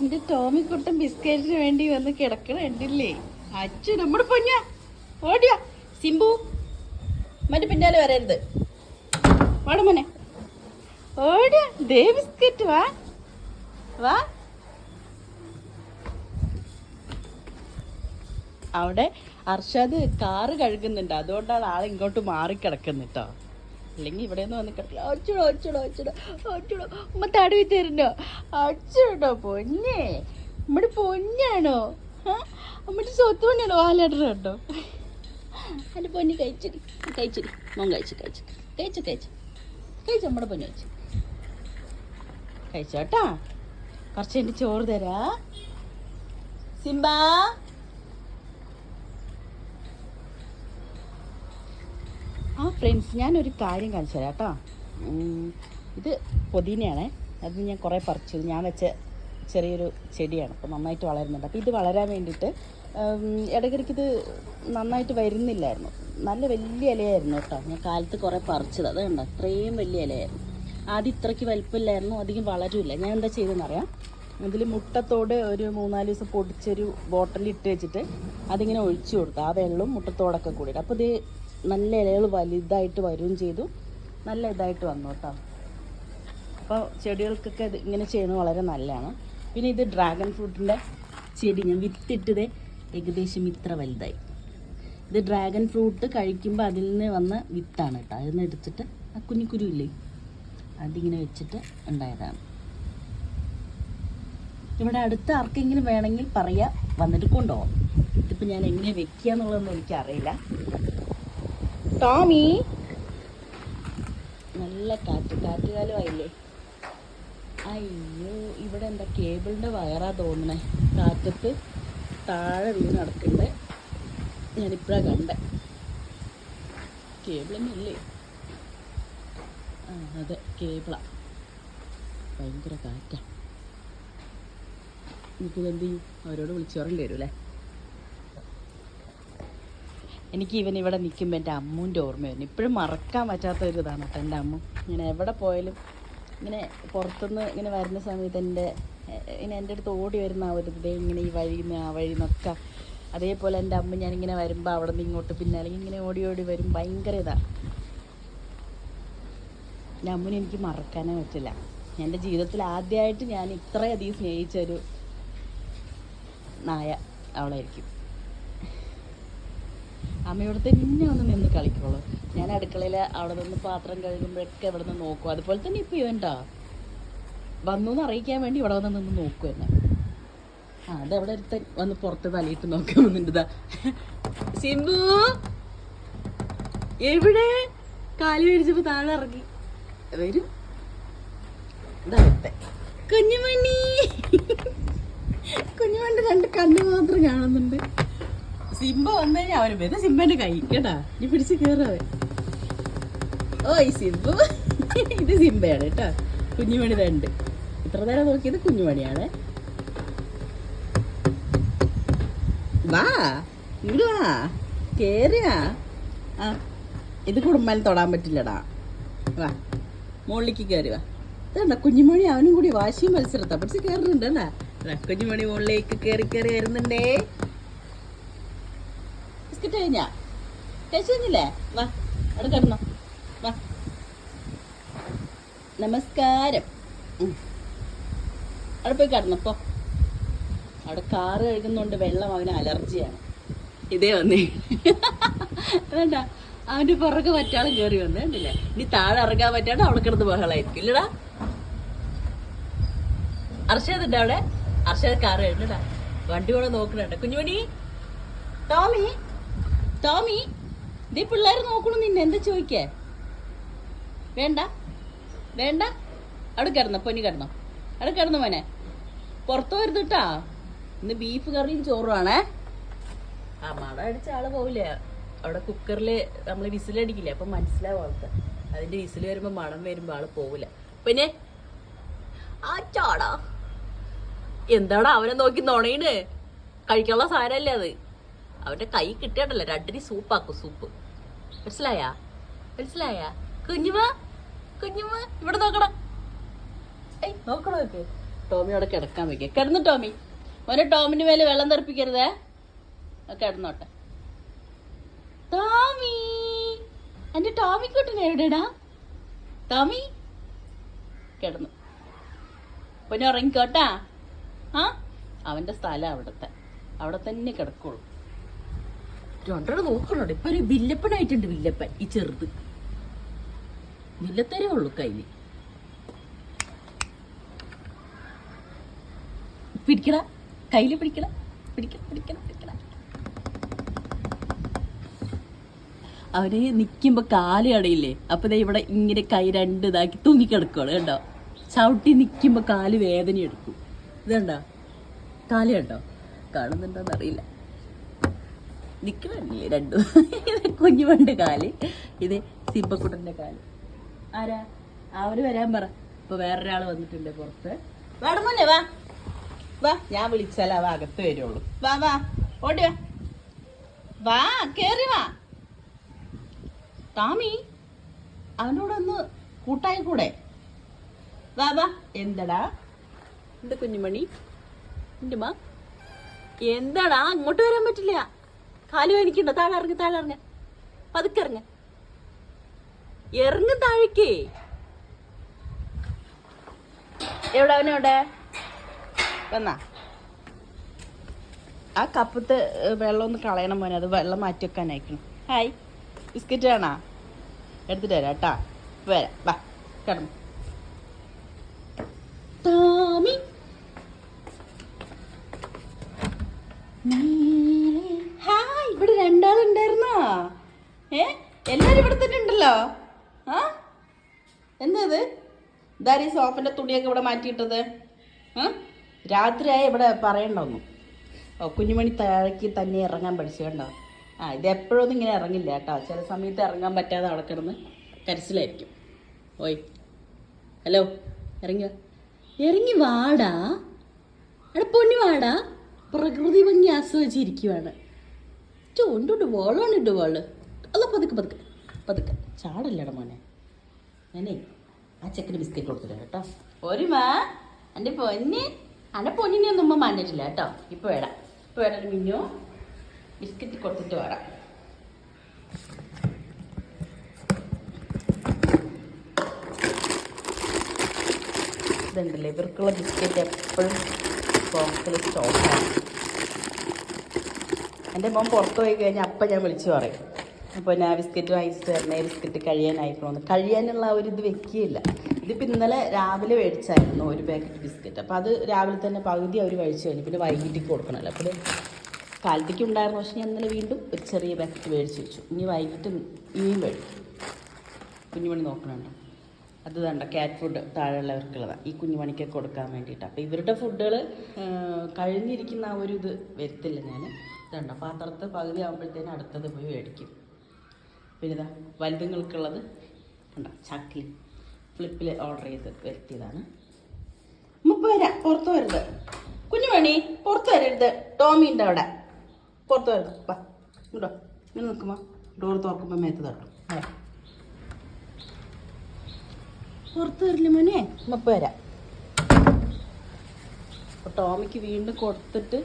എന്റെ ടോമിക്കുട്ടൻ ബിസ്ക്കറ്റിന് വേണ്ടി വന്ന് കിടക്കണുണ്ടില്ലേ അച്ഛൻ നമ്മുടെ പൊഞ്ഞ ഓടിയാ? സിംബു മറ്റു പിന്നാലെ വരരുത്. വാട മോനെ. ദേ ബിസ്ക്കറ്റ് വാ. വാ. അവിടെ അർഷാദ് കാറ് കഴുകുന്നുണ്ട്. അതുകൊണ്ടാണ് ആൾ ഇങ്ങോട്ട് മാറി കിടക്കുന്നത് കേട്ടോ അല്ലെങ്കിൽ ഇവിടെ നിന്ന് വന്ന് കിടക്കില്ല അച്ചടോ അച്ചടോ അച്ചടോ അച്ചടോ ഉമ്മ തടവി തരുന്നോ അച്ചടോ പൊന്നേ. നമ്മുടെ പൊന്നാണോ? നമ്മുടെ സ്വത്ത് പൊന്നാണോ വാലാടർ കേട്ടോ എന്റെ പൊന്നി കഴിച്ചിരി കഴിച്ചിരി മോൻ കഴിച്ചു കഴിച്ചു. കഴിച്ചു കഴിച്ചു. കഴിച്ചു നമ്മുടെ പൊന്നു കഴിച്ചു. കഴിച്ചോട്ടാ കുറച്ച് എന്റെ ചോറ് തരാ. സിംബാ. ഫ്രണ്ട്സ് ഞാനൊരു കാര്യം കാണിച്ചു തരാം കേട്ടോ ഇത് പൊതിനയാണ്. അത് ഞാൻ കുറേ പറിച്ചു. ഞാൻ വെച്ച ചെറിയൊരു ചെടിയാണ്. അപ്പോൾ നന്നായിട്ട് വളരുന്നുണ്ട്. അപ്പോൾ ഇത് വളരാൻ വേണ്ടിയിട്ട് ഇടയ്ക്കിടയ്ക്ക് ഇത് നന്നായിട്ട് വരുന്നില്ലായിരുന്നു. നല്ല വലിയ ഇലയായിരുന്നു കേട്ടോ. ഞാൻ കാലത്ത് കുറേ പറിച്ചത്. അത് കണ്ടോ? അത്രയും വലിയ ഇലയായിരുന്നു. ആദ്യം ഇത്രയ്ക്ക് വലിപ്പമില്ലായിരുന്നു അധികം വളരില്ല ഞാൻ എന്താ ചെയ്തതെന്നറിയാം? അതിൽ മുട്ടത്തോട് ഒരു മൂന്നാൽ ദിവസം പൊടിച്ചൊരു ബോട്ടലിൽ ഇട്ട് വെച്ചിട്ട് അതിങ്ങനെ ഒഴിച്ചു കൊടുത്തു. ആ വെള്ളവും മുട്ടത്തോടൊക്കെ കൂടിയിട്ട്. അപ്പോൾ ഇത് നല്ല ഇലകൾ വലുതായിട്ട് വരുകയും ചെയ്തു. നല്ല ഇതായിട്ട് വന്നു കേട്ടോ അപ്പോൾ ചെടികൾക്കൊക്കെ ഇത് ഇങ്ങനെ ചെയ്യുന്നത് വളരെ നല്ലതാണ്. പിന്നെ ഇത് ഡ്രാഗൺ ഫ്രൂട്ടിന്റെ ചെടി ഞാൻ വിത്തിട്ടത് ഏകദേശം ഇത്ര വലുതായി. ഇത് ഡ്രാഗൺ ഫ്രൂട്ട് കഴിക്കുമ്പോൾ അതിൽ നിന്ന് വന്ന വിത്താണ് കേട്ടോ അതിൽ നിന്ന് എടുത്തിട്ട് ആ കുഞ്ഞിക്കുരു ഇല്ലേ അതിങ്ങനെ വെച്ചിട്ട് ഉണ്ടായതാണ്. ഇവിടെ അടുത്ത് ആർക്കെങ്കിലും വേണമെങ്കിൽ പറയാം. വന്നിട്ട് കൊണ്ടുപോകാം ഇതിപ്പോൾ ഞാൻ എങ്ങനെ വെക്കുക എന്നുള്ളതൊന്നും എനിക്കറിയില്ല. ടോമി. നല്ല കാറ്റ് കാറ്റുകാലമായില്ലേ? അയ്യോ ഇവിടെ എന്താ കേബിളിന്റെ വയറാ തോന്നണേ. കാറ്റത്ത് താഴെ വീണ് നടക്കണ്ടേ. ഞാനിപ്പോഴാണ് കണ്ടേ. കേബിളൊന്നും ഇല്ലേ ആ അതെ കേബിളാ. ഭയങ്കര കാറ്റാ. എനിക്കിതെന്ത് ചെയ്യും? അവരോട് വിളിച്ചു പറയേണ്ടി വരും അല്ലേ എനിക്ക് ഇവൻ ഇവിടെ നിൽക്കുമ്പോൾ എന്റെ അമ്മൂന്റെ ഓർമ്മ വരുന്നു ഇപ്പോഴും മറക്കാൻ പറ്റാത്ത ഒരു ഇതാണ് കേട്ടോ എന്റെ അമ്മ. ഇങ്ങനെ എവിടെ പോയാലും ഇങ്ങനെ പുറത്തുനിന്ന് ഇങ്ങനെ വരുന്ന സമയത്ത് എന്റെ ഇങ്ങനെ എന്റെ അടുത്ത് ഓടി വരുന്ന ആ ഒരു ഇതേ ഇങ്ങനെ ഈ വഴി നിന്ന് ആ വഴി നിന്നൊക്കെ അതേപോലെ എന്റെ അമ്മ ഞാനിങ്ങനെ വരുമ്പോൾ അവിടെ നിന്ന് ഇങ്ങോട്ട് പിന്നെ അല്ലെങ്കിൽ ഇങ്ങനെ ഓടി ഓടി വരും. ഭയങ്കര ഇതാണ് എന്റെ അമ്മനെ എനിക്ക് മറക്കാനേ പറ്റില്ല. എന്റെ ജീവിതത്തിൽ ആദ്യമായിട്ട് ഞാൻ ഇത്രയധികം സ്നേഹിച്ച ഒരു നായ അവളായിരിക്കും. അമ്മയോട് തന്നെ ഒന്ന് നിന്ന് കളിക്കുള്ളൂ. ഞാൻ അടുക്കളയിൽ അവിടെ നിന്ന് പാത്രം കഴുകുമ്പോഴൊക്കെ ഇവിടെ നിന്ന് നോക്കും. അതുപോലെ തന്നെ ഇപ്പം ഇവൻട്ടാ വന്നു എന്ന് അറിയിക്കാൻ വേണ്ടി ഇവിടെ വന്ന് നിന്ന് നോക്കും എന്നെ. ആ അവിടെ ഒരുത്തൻ വന്ന് പുറത്ത് തലയിട്ട് നോക്കാൻ വന്നിട്ടുണ്ടാ സിംബു എവിടെ? കാലി മേടിച്ചപ്പോ താഴെ ഇറങ്ങി. വരും. ഇതാ ഒരുത്തൻ. കുഞ്ഞുമണി. കുഞ്ഞുമണിന്റെ രണ്ട് കണ്ണ് മാത്രം കാണുന്നുണ്ട്. സിംബ വന്നു കഴിഞ്ഞാൽ അവന് ഇത് സിംബന്റെ കൈ കേട്ടാ? നീ പിടിച്ച് ഓ ഈ സിംബു. ഇത് സിംബയാണ് കേട്ടോ. കുഞ്ഞുമണി രണ്ട് ഇത്ര നേരം നോക്കിയത് കുഞ്ഞുമണിയാണ്. വാ ഇങ്ങോട്ട് വാ. കേറിയാ. ആ ഇത് കുടുംബം തൊടാൻ പറ്റില്ലടാ. വാ മുകളിലേക്ക് കയറി വാ. ഇതണ്ട കുഞ്ഞുമണി അവനും കൂടി വാശി മത്സരത്താ. പിടിച്ച് കയറുന്നുണ്ട് എന്നാ കുഞ്ഞുമണി മുകളിലേക്ക് കയറി കയറി വരുന്നുണ്ടേ. ബിസ്ക്കറ്റ് കഴിഞ്ഞാ? കഴിഞ്ഞില്ലേ വാ അവിടെ കിടന്നോ. വാ. നമസ്കാരം. അവിടെ പോയി കിടന്നപ്പോ അവിടെ കാറ് കഴുകുന്നോണ്ട് വെള്ളം അവന് അലർജിയാണ്. ഇതേ വന്നേ. വേണ്ട അവന്റെ പുറകെ മറ്റാളും കയറി വന്നേ കണ്ടില്ലേ? ഇനി താഴെ ഇറങ്ങാൻ പറ്റാണ്ട് അവിടെ കിടന്ന് ബഹളായിരിക്കും. ഇല്ലടാ. അർഷദുണ്ട് അവിടെ? അർഷദ് കാറ് കഴുകണ്ടാ വണ്ടി കൂടെ നോക്കണുണ്ട് കുഞ്ഞുമണി ടോമി. ടോമി ദീ പിള്ളേർ നോക്കണു നിന്നെ. എന്താ ചോദിക്കേ? വേണ്ട വേണ്ട. അവിടെ കിടന്നോ പൊന്നി കിടന്നോ. അവിടെ കിടന്നു മോനെ. പുറത്തു വരുത് കേട്ടാ ഇന്ന് ബീഫ് കറിയും ചോറുമാണേ ആ മട അടിച്ച ആൾ പോവില്ല? അവിടെ കുക്കറിൽ നമ്മൾ വിസിലടിക്കില്ലേ അപ്പൊ മനസ്സിലാവും അതിന്റെ വിസിൽ വരുമ്പോ മണം വരുമ്പോ ആൾ പോവില്ല. പിന്നെ. ആ ചാടാ. എന്താടാ അവനെ നോക്കി നുണയിട് കഴിക്കാനുള്ള സാരല്ലേ അത്? അവന്റെ കൈ കിട്ടിയാണ്ടല്ലോ രണ്ടിനി സൂപ്പാക്കും സൂപ്പ്. മനസ്സിലായ? മനസ്സിലായ? കുഞ്ഞുമ? കുഞ്ഞുമ? ഇവിടെ നോക്കണം ഏയ് നോക്കണോ ഒക്കെ ടോമി അവിടെ കിടക്കാൻ വെക്കുക കിടന്നു ടോമി. മോനെ ടോമിന് മേലെ വെള്ളം തെറിപ്പിക്കരുതേ. കിടന്നോട്ടെ. ടോമി! എന്റെ ടോമിക്കുട്ടൻ എവിടെടാ? ടോമി? കിടന്നു. പിന്നെ ഉറങ്ങിക്കോട്ടാ ആ അവന്റെ സ്ഥലം അവിടത്തെ. അവിടെ തന്നെ കിടക്കുള്ളൂ. രണ്ടോടെ നോക്കണോ ഇപ്പൊ ഒരു വില്ലപ്പനായിട്ടുണ്ട് വില്ലപ്പൻ ഈ ചെറുത്. വില്ലത്തരേ ഉള്ളു കയ്യിൽ. പിടിക്കട. കയ്യിൽ പിടിക്കട. പിടിക്കണം പിടിക്കണം പിടിക്കണം അവർ നിക്കുമ്പോ കാൽ അപ്പൊ ദേ ഇവിടെ ഇങ്ങനെ കൈ രണ്ട് ഇതാക്കി തൂങ്ങിക്കിടക്കുവാണ് കണ്ടോ? ചവിട്ടി നിക്കുമ്പോ കാൽ വേദന എടുക്കും ഇതുണ്ടോ? കാൽ കണ്ടോ? കാണുന്നുണ്ടോന്ന് അറിയില്ല രണ്ടു കുഞ്ഞു പണ്ട് കാൽ ഇത് സിബക്കുട്ടന്റെ കാൽ. ആരാ? അവർ വരാൻ പറ. ഇപ്പൊ വേറൊരാൾ വന്നിട്ടുണ്ട് പുറത്ത്. വേണം വാ. വാ ഞാൻ വിളിച്ചാൽ അവ അകത്ത് വരുള്ളൂ. വാ വാ. ഓടി വാ. വാ കേറി വാ. താമി അവനോട് ഒന്ന് കൂട്ടായി കൂടെ വാ വാ. എന്തടാ? എന്ത് കുഞ്ഞുമണി? മാ. എന്താടാ? അങ്ങോട്ട് വരാൻ പറ്റില്ല. കാൽ വേനിക്കണ്ട താഴെ ഇറങ്ങി താഴെ ഇറങ്ങ പതുക്കെ ഇറങ്ങ ഇറങ്ങ താഴേക്കേ എവിടെ? അവനെവിടെ വന്നാ. ആ കപ്പത്ത് വെള്ളം ഒന്ന് കളയണം മോനെ. അത് വെള്ളം മാറ്റി വെക്കാൻ അയക്കണം ഹായ്. ബിസ്ക്കറ്റ് വേണോ? എടുത്തിട്ട് വരാം കേട്ടാ. വരാം. വാ കിടന്നു. ഉണ്ടല്ലോ. ആ? എന്താ ഇത്? ഇതാരീ സോഫിന്റെ തുണിയൊക്കെ ഇവിടെ മാറ്റിയിട്ടത്? രാത്രിയായി ഇവിടെ പറയണ്ടോന്നു. ഓ കുഞ്ഞുമണി താഴേക്ക് തന്നെ ഇറങ്ങാൻ പഠിച്ചു ആ ഇത് എപ്പോഴൊന്നും ഇങ്ങനെ ഇറങ്ങില്ല കേട്ടോ. ചില സമയത്ത് ഇറങ്ങാൻ പറ്റാതെ അവിടെ കിടന്ന് കരച്ചിലായിരിക്കും. ഓയ്. ഹലോ ഇറങ്ങി ഇറങ്ങി വാടാ. എടാ പൊന്നി വാടാ. പ്രകൃതി ഭംഗി ആസ്വദിച്ചിരിക്കുവാണ്. ചോണ്ടുണ്ട് വോളാണിട്ട് വാൾ. അല്ല പതുക്കെ പതുക്കെ. പതുക്കെ. ചാടല്ലട മോനെ. ഞാനേ ആ ചെക്കന് ബിസ്ക്കറ്റ് കൊടുത്തില്ല കേട്ടോ. ഒരു മാ. എന്റെ പൊന്നി. എന്റെ പൊന്നിനെ ഒന്നും ഉമ്മ മാണ്ടിട്ടില്ല കേട്ടോ. ഇപ്പോൾ വേടാം ഇപ്പോൾ വേടാ മിന്നു. ബിസ്ക്കറ്റ് കൊടുത്തിട്ട് വേടാം ഇതുണ്ടല്ലേ? ഇവർക്കുള്ള ബിസ്ക്കറ്റ് എപ്പോഴും ബോക്സിൽ സ്റ്റോക്കാണ് എന്റെ മോൻ പുറത്ത് പോയി കഴിഞ്ഞാൽ അപ്പം ഞാൻ വിളിച്ചു പറയും. അപ്പോൾ ഞാൻ ബിസ്ക്കറ്റ് വാങ്ങിച്ച് തരണേ ബിസ്ക്കറ്റ് കഴിയാനായിക്കണമെന്ന് കഴിയാനുള്ള ആ ഒരു ഇത് വെക്കുകയില്ല ഇതിപ്പോൾ ഇന്നലെ രാവിലെ മേടിച്ചായിരുന്നു ഒരു പാക്കറ്റ് ബിസ്ക്കറ്റ്. അപ്പോൾ അത് രാവിലെ തന്നെ പകുതി അവർ കഴിച്ചു കഴിഞ്ഞു. പിന്നെ വൈകിട്ടേക്ക് കൊടുക്കണമല്ലോ അപ്പോൾ കാലത്തേക്ക് ഉണ്ടായിരുന്നു. പക്ഷേ ഞാൻ ഇന്നലെ വീണ്ടും ഒരു ചെറിയ പാക്കറ്റ് മേടിച്ച് വെച്ചു. ഇനി വൈകിട്ട് ഇനിയും മേടിക്കും. കുഞ്ഞുമണി നോക്കണുണ്ടോ? അത് വേണ്ട ക്യാറ്റ് ഫുഡ് താഴെയുള്ളവർക്കുള്ളതാണ് ഈ കുഞ്ഞുമണിക്ക് കൊടുക്കാൻ വേണ്ടിയിട്ട്. അപ്പോൾ ഇവരുടെ ഫുഡുകൾ കഴിഞ്ഞിരിക്കുന്ന ആ ഒരു ഇത് വരുത്തില്ല ഞാൻ ഇതുണ്ട്? പാത്രത്ത് പകുതി ആകുമ്പോഴത്തേനും അടുത്തത് പോയി മേടിക്കും. പിന്നെ ഇതാ വലുതുങ്ങൾക്കുള്ളത് കണ്ടോ ചാക്കിൽ ഫ്ലിപ്പിൽ ഓർഡർ ചെയ്ത് വരുത്തിയതാണ്. മുപ്പത് വരാം പുറത്ത് വരരുത്. കുഞ്ഞുമണി പുറത്ത് വരരുത്. ടോമിന്റെ അവിടെ. പുറത്ത് വരരുത്. വാ ഇങ്ങോട്ടോ. ഇങ്ങനെ നിൽക്കുമ്പോൾ ഡോർ തുറക്കുമ്പോൾ മേത്ത് തട്ടും. പുറത്ത് വരില്ല മോനെ. മുപ്പത് വരാം ടോമിക്ക് വീണ്ടും കൊടുത്തിട്ട്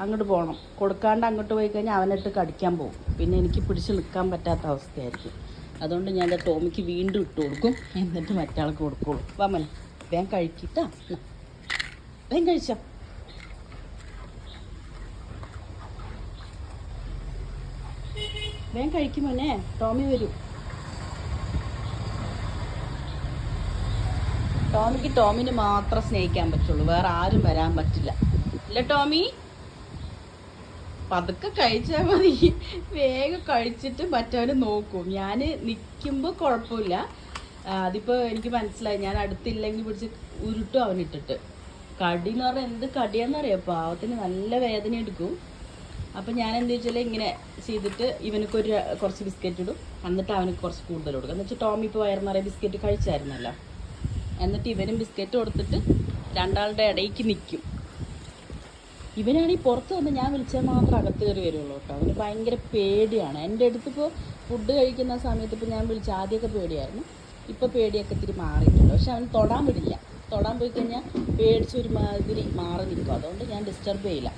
അങ്ങോട്ട് പോകണം കൊടുക്കാണ്ട് അങ്ങോട്ട് പോയി കഴിഞ്ഞാൽ അവനിട്ട് കടിക്കാൻ പോകും. പിന്നെ എനിക്ക് പിടിച്ച് നിൽക്കാൻ പറ്റാത്ത അവസ്ഥയായിരിക്കും. അതുകൊണ്ട് ഞാൻ എന്റെ ടോമിക്ക് വീണ്ടും ഇട്ട് കൊടുക്കും. എന്നിട്ട് മറ്റാൾക്ക് കൊടുക്കുള്ളൂ. വാമൻ വേഗം കഴിക്കിട്ടാ. വേഗം കഴിച്ചോ. വേഗം കഴിക്കും മോനെ ടോമി വരും. ടോമിക്ക് ടോമിന് മാത്രം സ്നേഹിക്കാൻ പറ്റുള്ളൂ. വേറെ ആരും വരാൻ പറ്റില്ല. ഇല്ല ടോമി? പതുക്കെ കഴിച്ചാൽ മതി. വേഗം കഴിച്ചിട്ട് മറ്റവന് നോക്കും. ഞാൻ നിൽക്കുമ്പോൾ കുഴപ്പമില്ല. അതിപ്പോൾ എനിക്ക് മനസ്സിലായി. ഞാൻ അടുത്തില്ലെങ്കിൽ പിടിച്ച് ഉരുട്ടും അവനിട്ടിട്ട്. കടി എന്ന് പറഞ്ഞാൽ എന്ത് കടിയാണെന്നറിയാം പാവത്തിന് നല്ല വേദന എടുക്കും. അപ്പം ഞാൻ എന്താ വെച്ചാൽ ഇങ്ങനെ ചെയ്തിട്ട് ഇവനക്കൊരു കുറച്ച് ബിസ്ക്കറ്റ് ഇടും. എന്നിട്ട് അവനക്ക് കുറച്ച് കൂടുതൽ കൊടുക്കും. എന്ന് വെച്ചാൽ ടോമി ഇപ്പോൾ വയറ് നിറയെ ബിസ്ക്കറ്റ് കഴിച്ചായിരുന്നല്ലോ. എന്നിട്ട് ഇവനും ബിസ്ക്കറ്റ് കൊടുത്തിട്ട് രണ്ടാളുടെ ഇടയ്ക്ക് നിൽക്കും ഇവനാണെങ്കിൽ പുറത്ത് വന്ന് ഞാൻ വിളിച്ചാൽ മാത്രം അകത്ത് കയറി വരുള്ളൂ കേട്ടോ. അവന് ഭയങ്കര പേടിയാണ്. എന്റെ അടുത്തിപ്പോൾ ഫുഡ് കഴിക്കുന്ന സമയത്ത് ഇപ്പോൾ ഞാൻ വിളിച്ച ആദ്യമൊക്കെ പേടിയായിരുന്നു. ഇപ്പോൾ പേടിയൊക്കെ ഇത്തിരി മാറിയിട്ടുണ്ട്. പക്ഷെ അവൻ തൊടാൻ വിടില്ല. തൊടാൻ പോയി കഴിഞ്ഞാൽ പേടിച്ച് ഒരു മാതിരി മാറി നിൽക്കും. അതുകൊണ്ട് ഞാൻ ഡിസ്റ്റർബ് ചെയ്യില്ല.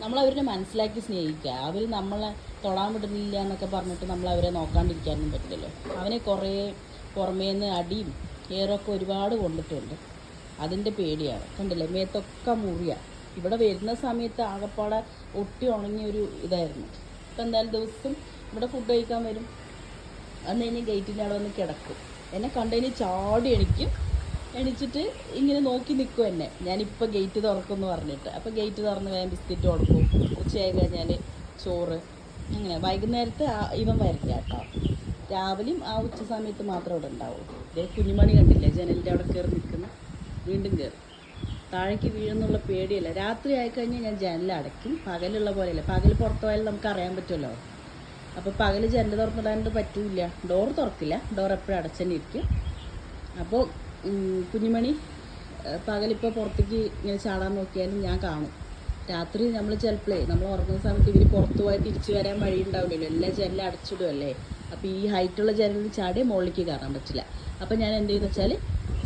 നമ്മൾ അവരെ മനസ്സിലാക്കി സ്നേഹിക്കുക. അവർ നമ്മളെ തൊടാൻ വിടുന്നില്ല എന്നൊക്കെ പറഞ്ഞിട്ട് നമ്മൾ അവരെ നോക്കാണ്ടിരിക്കാനൊന്നും പറ്റില്ലല്ലോ അവനെ കുറേ പുറമേന്ന് അടിയും ഏറൊക്കെ ഒരുപാട് കൊണ്ടിട്ടുണ്ട്. അതിന്റെ പേടിയാണ്. കണ്ടില്ലേ? മേത്തൊക്കെ മുറിയ. ഇവിടെ വരുന്ന സമയത്ത് ആകപ്പാടെ ഒട്ടി ഉണങ്ങിയ ഒരു ഇതായിരുന്നു. ഇപ്പം എന്തായാലും ദിവസം ഇവിടെ ഫുഡ് കഴിക്കാൻ വരും. അന്ന് ഇനി ഗേറ്റിന്റെ അവിടെ വന്ന് കിടക്കും. എന്നെ കണ്ടതിന് ചാടി എണിക്കും. എണിച്ചിട്ട് ഇങ്ങനെ നോക്കി നിൽക്കും എന്നെ. ഞാനിപ്പോൾ ഗേറ്റ് തുറക്കുമെന്ന് പറഞ്ഞിട്ട്. അപ്പോൾ ഗേറ്റ് തുറന്ന് വേഗം ബിസ്ക്കറ്റ് കൊടുക്കും. ഉച്ചയായി കഴിഞ്ഞാൽ ചോറ്. അങ്ങനെ വൈകുന്നേരത്തെ ഇവൻ വരില്ല കേട്ടോ. രാവിലെയും ആ ഉച്ച സമയത്ത് മാത്രം അവിടെ ഉണ്ടാവും കുഞ്ഞുമണി കണ്ടില്ലേ? ജനലിന്റെ അവിടെ കയറി നിൽക്കുന്നു. വീണ്ടും കയറും താഴേക്ക് വീഴുന്നുള്ള പേടിയല്ല. രാത്രി ആയിക്കഴിഞ്ഞാൽ ഞാൻ ജനൽ അടയ്ക്കും. പകലുള്ള പോലെയല്ല. പകൽ പുറത്തു നമുക്ക് അറിയാൻ പറ്റുമല്ലോ. അപ്പോൾ പകൽ ജനൽ തുറന്നിടാണ്ട് പറ്റൂല ഡോർ തുറക്കില്ല. ഡോർ എപ്പോഴും അടച്ചന്നെ ഇരിക്കും. അപ്പോൾ കുഞ്ഞുമണി പകലിപ്പോൾ പുറത്തേക്ക് ഇങ്ങനെ ചാടാൻ നോക്കിയാലും ഞാൻ കാണും. രാത്രി നമ്മൾ ചിലപ്പോഴേ നമ്മൾ ഉറങ്ങുന്ന സമയത്ത് ഇവർ പുറത്തു പോയി തിരിച്ചു വരാൻ വഴി ഉണ്ടാവില്ലല്ലോ. എല്ലാ ജനലും അടച്ചിടുമല്ലേ അപ്പോൾ ഈ ഹൈറ്റുള്ള ജനലിൽ ചാടി മുകളിലേക്ക് കയറാൻ പറ്റില്ല. അപ്പോൾ ഞാൻ എന്ത് ചെയ്യുന്ന വെച്ചാൽ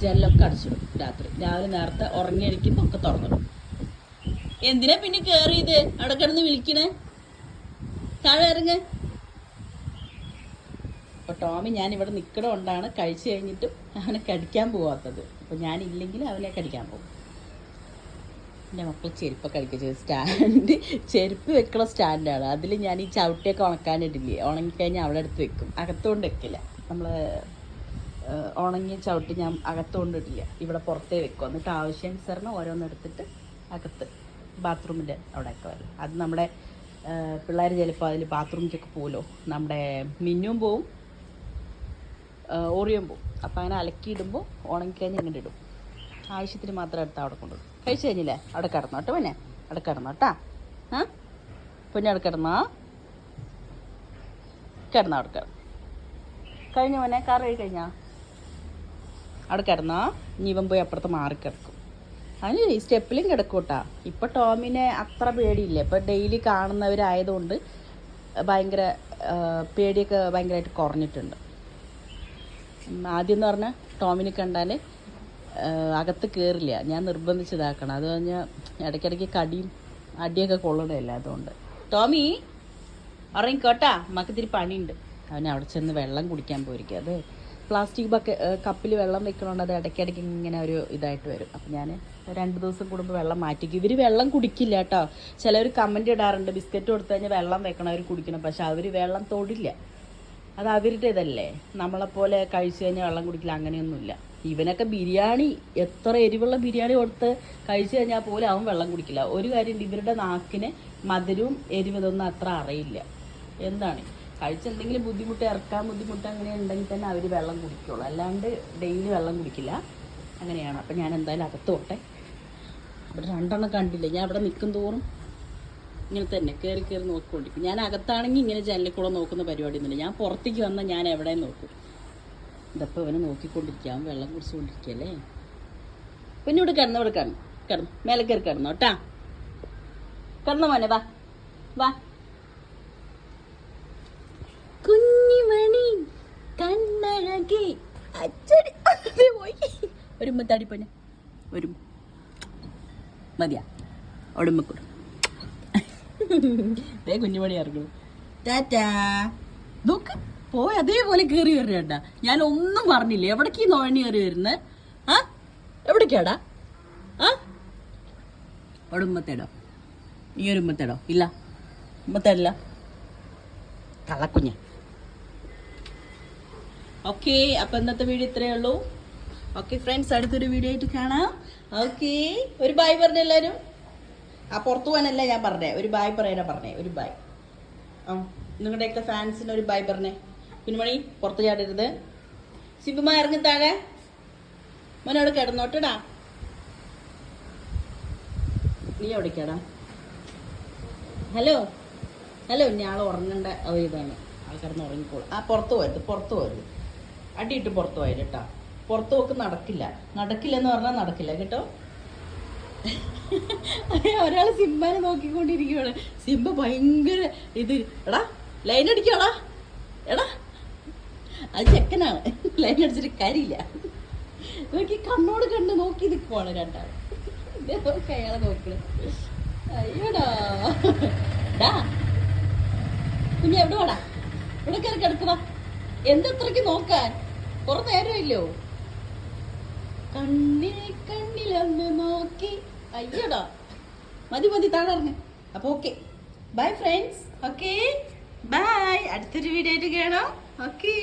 ജനലൊക്കെ അടച്ചിടും. രാത്രി. രാവിലെ നേരത്തെ ഉറങ്ങിയടിക്കുമ്പോൾ ഒക്കെ തുറന്നിടും. എന്തിനാ പിന്നെ കയറിയത് അവിടെ കിടന്ന് വിളിക്കണേ? താഴെ ഇറങ്ങ് ടോമി ഞാൻ ഇവിടെ നിൽക്കണ കൊണ്ടാണ് കഴിച്ചു കഴിഞ്ഞിട്ടും അവനെ കടിക്കാൻ പോവാത്തത്. അപ്പോൾ ഞാനില്ലെങ്കിൽ അവനെ കടിക്കാൻ പോകും. എന്റെ മക്കൾ ചെരുപ്പൊക്കെ അടിക്കുക സ്റ്റാൻഡ്. ചെരുപ്പ് വെക്കണ സ്റ്റാൻഡാണ്. അതിൽ ഞാൻ ഈ ചവിട്ടിയൊക്കെ ഉണക്കാനിട്ടില്ലേ ഉണങ്ങിക്കഴിഞ്ഞാൽ അവിടെ വെക്കും. അകത്തുകൊണ്ട് വെക്കില്ല. നമ്മൾ ഉണങ്ങിയ ചവിട്ടി ഞാൻ അകത്തുകൊണ്ടിട്ടില്ല ഇവിടെ പുറത്തേ വെക്കും. എന്നിട്ട് ആവശ്യാനുസരണം ഓരോന്ന് എടുത്തിട്ട് അകത്ത് ബാത്റൂമിന്റെ അവിടെയൊക്കെ വരും. അത് നമ്മുടെ പിള്ളേർ ചിലപ്പോൾ അതിൽ ബാത്റൂമിലേക്കൊക്കെ പോകുമല്ലോ നമ്മുടെ മിന്നും പോവും ഓറിയും പോവും. അപ്പോൾ അങ്ങനെ അലക്കിയിടുമ്പോൾ ഉണങ്ങിക്കഴിഞ്ഞ് ഇങ്ങനെ ഇടും. ആവശ്യത്തിന് മാത്രം എടുത്ത് അവിടെ കൊണ്ടുപോകും കഴിച്ചു കഴിഞ്ഞില്ലേ? അവിടെ കിടന്നോട്ടെ പിന്നെ. അവിടെ കിടന്നോട്ടാ ആ? പിന്നെ അവിടെ കിടന്നോ? കിടന്നോ അവിടെ കിടന്നു. കഴിഞ്ഞ മോനെ കാർ കഴി കഴിഞ്ഞാ? അവിടെ കിടന്നാ ഇനി ഇവൻ പോയി അപ്പുറത്ത് മാറി കിടക്കും. അതിന് സ്റ്റെപ്പിലും കിടക്കും കേട്ടാ ഇപ്പം ടോമിനെ അത്ര പേടിയില്ല. ഇപ്പം ഡെയിലി കാണുന്നവരായതുകൊണ്ട് ഭയങ്കര പേടിയൊക്കെ ഭയങ്കരമായിട്ട് കുറഞ്ഞിട്ടുണ്ട്. ആദ്യം എന്ന് പറഞ്ഞാൽ ടോമിനെ കണ്ടാൽ അകത്ത് കയറില്ല ഞാൻ നിർബന്ധിച്ചതാക്കണം. അത് കഴിഞ്ഞാൽ ഇടയ്ക്കിടയ്ക്ക് കടിയും അടിയൊക്കെ കൊള്ളണമല്ല അതുകൊണ്ട് ടോമി ഉറങ്ങിക്കോട്ടാ നമുക്ക് ഇത്തിരി പണിയുണ്ട്. അവൻ അവിടെ ചെന്ന് വെള്ളം കുടിക്കാൻ പോയിരിക്കും. അത്. പ്ലാസ്റ്റിക് ബക്ക കപ്പിൽ വെള്ളം വെക്കണോണ്ട് അത് ഇടയ്ക്കിടയ്ക്ക് ഇങ്ങനെ ഒരു ഇതായിട്ട് വരും. അപ്പം ഞാൻ രണ്ട് ദിവസം കൂടുമ്പോൾ വെള്ളം മാറ്റിക്കും. ഇവർ വെള്ളം കുടിക്കില്ല കേട്ടോ. ചിലവർ കമന്റ് ഇടാറുണ്ട് ബിസ്ക്കറ്റ് കൊടുത്തു കഴിഞ്ഞാൽ വെള്ളം വെക്കണം അവർ കുടിക്കണം. പക്ഷെ അവർ വെള്ളം തൊടില്ല. അത് അവരുടെ ഇതല്ലേ നമ്മളെപ്പോലെ കഴിച്ചു കഴിഞ്ഞാൽ വെള്ളം കുടിക്കില്ല അങ്ങനെയൊന്നുമില്ല. ഇവനൊക്കെ ബിരിയാണി എത്ര എരിവുള്ള ബിരിയാണി കൊടുത്ത് കഴിച്ചു കഴിഞ്ഞാൽ പോലും അവൻ വെള്ളം കുടിക്കില്ല. ഒരു കാര്യമുണ്ട് ഇവരുടെ നാക്കിന് മധുരവും എരിവതൊന്നും അത്ര അറിയില്ല. എന്താണ്? കഴിച്ചെന്തെങ്കിലും ബുദ്ധിമുട്ട് ഇറക്കാൻ ബുദ്ധിമുട്ട് അങ്ങനെ ഉണ്ടെങ്കിൽ തന്നെ അവർ വെള്ളം കുടിക്കുള്ളൂ. അല്ലാണ്ട് ഡെയിലി വെള്ളം കുടിക്കില്ല. അങ്ങനെയാണ്. അപ്പം ഞാൻ എന്തായാലും അകത്ത് അവിടെ രണ്ടെണ്ണം കണ്ടില്ല? ഞാൻ അവിടെ നിൽക്കും തോറും ഇങ്ങനെ തന്നെ കയറി കയറി നോക്കിക്കൊണ്ടിരിക്കും. ഞാൻ അകത്താണെങ്കിൽ ഇങ്ങനെ ജനലിൽ കൂടെ നോക്കുന്ന പരിപാടി ഒന്നുമില്ല ഞാൻ പുറത്തേക്ക് വന്നാൽ ഞാൻ എവിടെ നോക്കും. ഇതപ്പോൾ ഇവനെ നോക്കിക്കൊണ്ടിരിക്കാം വെള്ളം കുടിച്ചുകൊണ്ടിരിക്കുകയല്ലേ? പിന്നെ ഇവിടെ കിടന്നു ഇവിടെ കിടന്നു കിടന്നു. മേലെ കയറി കിടന്നു. കേട്ടാ. കിടന്നു മോനെ വാ. വാ കുഞ്ഞിമണി കണ്ണഴകി അച്ചടി അതേ പോയി. ഒരുമ്പ മുത്താടി പൊന്നെ. ഒരു മതിയാ. ഒടുമ്പക്കൂടും ദേ കുഞ്ഞുമണി ഇറങ്ങും ടാറ്റാ. നോക്ക് പോയി അതേപോലെ കയറി വരണേട്ടാ ഞാൻ ഒന്നും പറഞ്ഞില്ല. എവിടേക്ക് ഈ നോഴണി കയറി വരുന്നത് ആ? എവിടേക്കാടാ? ആ? അവിടെ ഈ ഒരു ഉമ്മത്തേടോ. ഇല്ല. ഉമ്മത്തേടില്ല കള്ളക്കുഞ്ഞ് ഓക്കെ അപ്പൊ ഇന്നത്തെ വീഡിയോ ഇത്രയേ ഉള്ളൂ. ഓക്കെ ഫ്രണ്ട്സ് അടുത്തൊരു വീഡിയോ ആയിട്ട് കാണാം. ഓക്കെ ഒരു ബായ് പറഞ്ഞ എല്ലാരും? ആ പുറത്തു പോകാനല്ല ഞാൻ പറഞ്ഞേ. ഒരു ബായ് പറയാനാ പറഞ്ഞേ. ഒരു ബായ് ആ നിങ്ങളുടെയൊക്കെ ഫാൻസിന് ഒരു ബായ് പറഞ്ഞേ. കുഞ്ഞുമണി പുറത്ത് ചാടരുത്. സിബുമ ഇറങ്ങി താഴെ. മോനെ അവിടെ കിടന്നോട്ടടാ നീ അവിടെ കേടാ ഹലോ ഹലോ ഞാൻ ഉറങ്ങേണ്ട ഒരു ഇതാണ്. ആൾ ഉറങ്ങിക്കോളൂ. ആ പുറത്ത് പോയത് പുറത്ത് പോയത് അടിയിട്ട് പുറത്ത് പോയത് കേട്ടോ. പുറത്ത് പോക്ക് നടക്കില്ല. നടക്കില്ല എന്ന് പറഞ്ഞാൽ നടക്കില്ല കേട്ടോ? ഒരാൾ സിംബാനെ നോക്കിക്കൊണ്ടിരിക്കുകയാണ് സിംബ ഭയങ്കര ഇത്. എടാ ലൈൻ അടിക്കോടാ. എടാ. അത് ചെക്കനാണ് ലൈൻ അടിച്ചിട്ട് കാര്യമില്ല. നോക്കി കണ്ണോട് കണ്ട് നോക്കി നിൽക്കുവാണ് രണ്ടാൾ അയാളെ നോക്കണ് അയ്യോടാ. ഡാ. കുഞ്ഞ് എവിടെ വാടാ? ഇവിടെ കയറി കിടക്കണം എന്തത്രയ്ക്ക് നോക്കാൻ? കുറെ നേരമില്ലോ. കണ്ണിനെ കണ്ണിലൊന്ന് നോക്കി. അയ്യടാ. മതി മതി താഴെ അപ്പൊ okay. Bye friends okay bye അടുത്തൊരു വീഡിയോ ആയിട്ട് കാണാം. ഓക്കേ